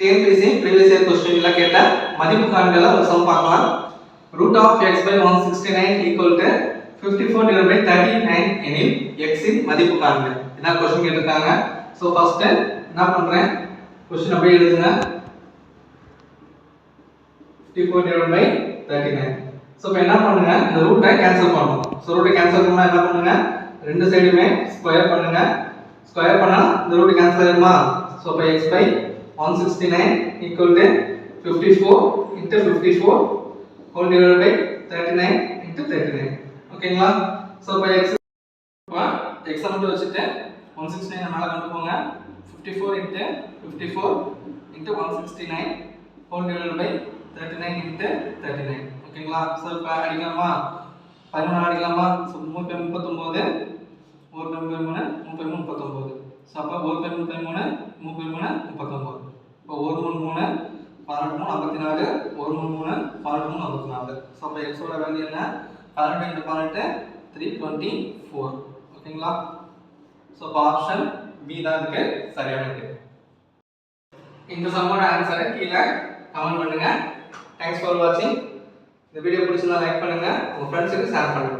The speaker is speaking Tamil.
டிஎன்பிஎஸ்சி ப்ரீவியஸ் இயர் கொஸ்டின்ல கேட்ட மதிப்பு காண்களை ஒரு சம் பார்க்கலாம். Root of x by one sixty nine equal to fifty four divide by thirty nine எனில் எக்ஸின் மதிப்பு காண்க இதான் கொஸ்டின் கேட்டிருக்காங்க? ஸோ ஃபர்ஸ்ட் என்ன பண்றேன்? கொஸ்டின் அப்படியே எழுதுங்க. Fifty four divide by thirty nine so இப்போ என்ன பண்ணுங்க? இந்த ரூட்டை கேன்சல் பண்ணணும். ஸோ ரூட்டை கேன்சல் பண்ணால் என்ன பண்ணுங்க? ரெண்டு சைடுமே ஸ்கொயர் பண்ணுங்க. ஸ்கொயர் பண்ணால் இந்த ரூட் கேன்சல் ஆயிருமா? ஸோ இப்போ x by one sixty nine equal to fifty four into fifty four whole divide by thirty nine into thirty nine ஓகேங்களா ஸோ இப்போ எக்ஸ் இப்போ எக்ஸை மட்டும் வச்சுட்டு ஒன் சிக்ஸ்டி நைன் மேலே கொண்டு போங்க. Fifty four into fifty four into one sixty nine whole divide by thirty nine into thirty nine ஓகேங்களா ஸோ இப்போ அடிக்கலாமா? பதிமூணு அடிக்கலாமா? ஸோ மூணு பேர் முப்பத்தொம்போது ஒரு பேர் மூணு மூணு பேர் முப்பத்தொம்போது. ஸோ அப்போ ஒரு பேர் முப்பத்தி மூணு மூணு பேர் மூணு முப்பத்தொம்போது. இப்போ ஒரு மூணு மூணு பன்னெண்டு மூணு ஐம்பத்தி நாலு ஒரு மூணு மூணு பன்னெண்டு மூணு ஐம்பத்தி நாலு. ஸோ அப்போ எக்ஸோட வேல்யூ என்ன? பன்னெண்டு இந்த பன்னெண்டு த்ரீ டுவெண்ட்டி ஃபோர் ஓகேங்களா? ஸோ இப்போ ஆப்ஷன் பி தான் இருக்கு. சரியான இது இந்த சம்மோட ஆன்சரை கீழே கமெண்ட் பண்ணுங்க. தேங்க்ஸ் ஃபார் வாட்சிங் இந்த வீடியோ பிடிச்சிருந்தா லைக் பண்ணுங்க. உங்க ஃப்ரெண்ட்ஸுக்கு ஷேர் பண்ணுங்க.